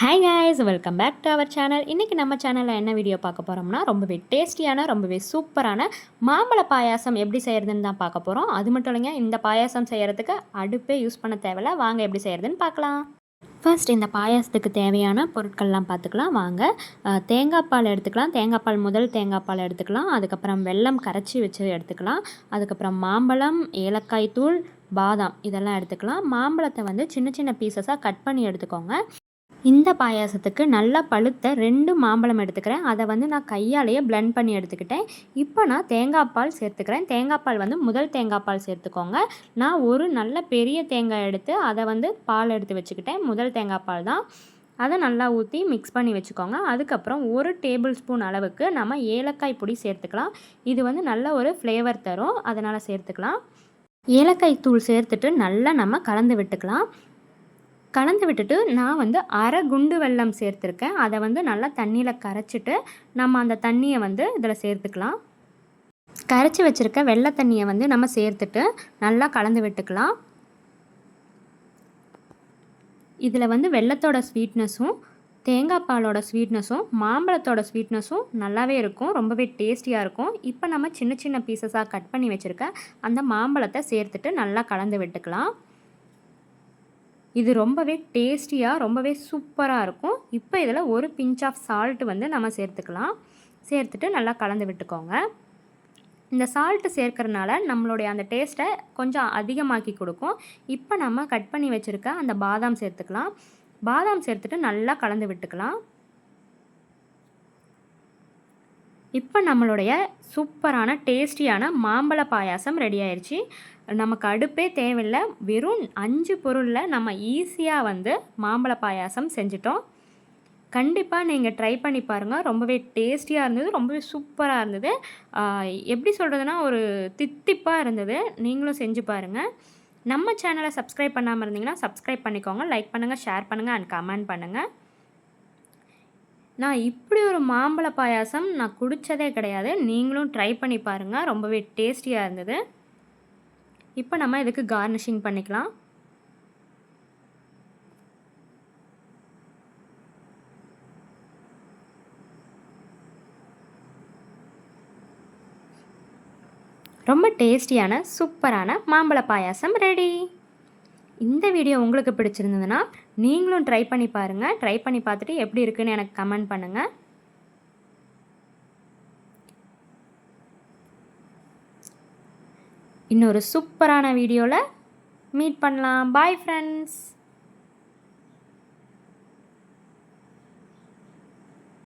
Hi guys welcome back to our channel இன்றைக்கி நம்ம சேனலில் என்ன வீடியோ பார்க்க போகிறோம்னா ரொம்பவே டேஸ்டியான ரொம்பவே சூப்பரான மாம்பழ பாயாசம் எப்படி செய்கிறதுன்னு தான் பார்க்க போகிறோம் அது மட்டும் இல்லைங்க இந்த பாயாசம் செய்கிறதுக்கு அடுப்பே யூஸ் பண்ண தேவையில்ல. வாங்க எப்படி செய்கிறதுன்னு பார்க்கலாம். ஃபர்ஸ்ட் இந்த பாயாசத்துக்கு தேவையான பொருட்கள்லாம் பார்த்துக்கலாம். வாங்க தேங்காய் பால் எடுத்துக்கலாம். தேங்காய் பால் முதல் தேங்காய் பால் எடுத்துக்கலாம். அதுக்கப்புறம் வெல்லம் கரைச்சி வச்சு எடுத்துக்கலாம். அதுக்கப்புறம் மாம்பழம் ஏலக்காய் தூள் பாதாம் இதெல்லாம் எடுத்துக்கலாம். மாம்பழத்தை வந்து சின்ன சின்ன பீசஸாக கட் பண்ணி எடுத்துக்கோங்க. இந்த பாயாசத்துக்கு நல்லா பழுத்த ரெண்டு மாம்பழம் எடுத்துக்கிறேன். அதை வந்து நான் கையாலேயே பிளெண்ட் பண்ணி எடுத்துக்கிட்டேன். இப்போ நான் தேங்காய் பால் சேர்த்துக்கிறேன். தேங்காய் பால் வந்து முதல் தேங்காய் பால் சேர்த்துக்கோங்க. நான் ஒரு நல்ல பெரிய தேங்காய் எடுத்து அதை வந்து பால் எடுத்து வச்சுக்கிட்டேன். முதல் தேங்காய் பால் தான். அதை நல்லா ஊற்றி மிக்ஸ் பண்ணி வச்சுக்கோங்க. அதுக்கப்புறம் ஒரு டேபிள் ஸ்பூன் அளவுக்கு நம்ம ஏலக்காய் பொடி சேர்த்துக்கலாம். இது வந்து நல்ல ஒரு ஃப்ளேவர் தரும். அதனால் சேர்த்துக்கலாம். ஏலக்காய் தூள் சேர்த்துட்டு நல்லா நம்ம கலந்து விட்டுக்கலாம். கலந்து விட்டுட்டு நான் வந்து அரை குண்டு வெள்ளம் சேர்த்துருக்கேன். அதை வந்து நல்லா தண்ணியில் கரைச்சிட்டு நம்ம அந்த தண்ணியை வந்து இதில் சேர்த்துக்கலாம். கரைச்சி வச்சுருக்க வெள்ளை தண்ணியை வந்து நம்ம சேர்த்துட்டு நல்லா கலந்து விட்டுக்கலாம். இதில் வந்து வெள்ளத்தோட ஸ்வீட்னஸும் தேங்காய் பாலோட ஸ்வீட்னஸும் மாம்பழத்தோட ஸ்வீட்னஸும் நல்லாவே இருக்கும். ரொம்பவே டேஸ்டியாக இருக்கும். இப்போ நம்ம சின்ன சின்ன பீசஸாக கட் பண்ணி வச்சுருக்க அந்த மாம்பழத்தை சேர்த்துட்டு நல்லா கலந்து விட்டுக்கலாம். இது ரொம்பவே டேஸ்டியாக ரொம்பவே சூப்பராக இருக்கும். இப்போ இதில் ஒரு பிஞ்ச் ஆஃப் சால்ட் வந்து நம்ம சேர்த்துக்கலாம். சேர்த்துட்டு நல்லா கலந்து விட்டுக்கோங்க. இந்த சால்ட்டு சேர்க்கறனால நம்மளுடைய அந்த டேஸ்ட்டை கொஞ்சம் அதிகமாக்கி கொடுக்கும். இப்போ நம்ம கட் பண்ணி வச்சுருக்க அந்த பாதாம் சேர்த்துக்கலாம். பாதாம் சேர்த்துட்டு நல்லா கலந்து விட்டுக்கலாம். இப்போ நம்மளுடைய சூப்பரான டேஸ்டியான மாம்பழ பாயாசம் ரெடி ஆயிடுச்சு நமக்கு அடுப்பே தேவையில்லை. வெறும் அஞ்சு பொருளில் நம்ம ஈஸியாக வந்து மாம்பழ பாயாசம் செஞ்சிட்டோம். கண்டிப்பாக நீங்கள் ட்ரை பண்ணி பாருங்கள் ரொம்பவே டேஸ்டியாக இருந்தது. ரொம்பவே சூப்பராக இருந்தது. எப்படி சொல்கிறதுனா ஒரு தித்திப்பாக இருந்தது. நீங்களும் செஞ்சு பாருங்கள் நம்ம சேனலை சப்ஸ்கிரைப் பண்ணாமல் இருந்தீங்கன்னா சப்ஸ்கிரைப் பண்ணிக்கோங்க. லைக் பண்ணுங்கள் ஷேர் பண்ணுங்கள் அண்ட் கமெண்ட் பண்ணுங்கள் நான் இப்படி ஒரு மாம்பழ பாயாசம் நான் குடித்ததே கிடையாது. நீங்களும் ட்ரை பண்ணி பாருங்கள் ரொம்பவே டேஸ்டியாக இருந்தது. இப்போ நம்ம இதுக்கு கார்னிஷிங் பண்ணிக்கலாம். ரொம்ப டேஸ்டியான சூப்பரான மாம்பழ பாயாசம் ரெடி இந்த வீடியோ உங்களுக்கு பிடிச்சிருந்ததுன்னா நீங்களும் ட்ரை பண்ணி பாருங்கள் ட்ரை பண்ணி பார்த்துட்டு எப்படி இருக்குன்னு எனக்கு கமெண்ட் பண்ணுங்கள் இன்னொரு சூப்பரான வீடியோவில் மீட் பண்ணலாம். Bye friends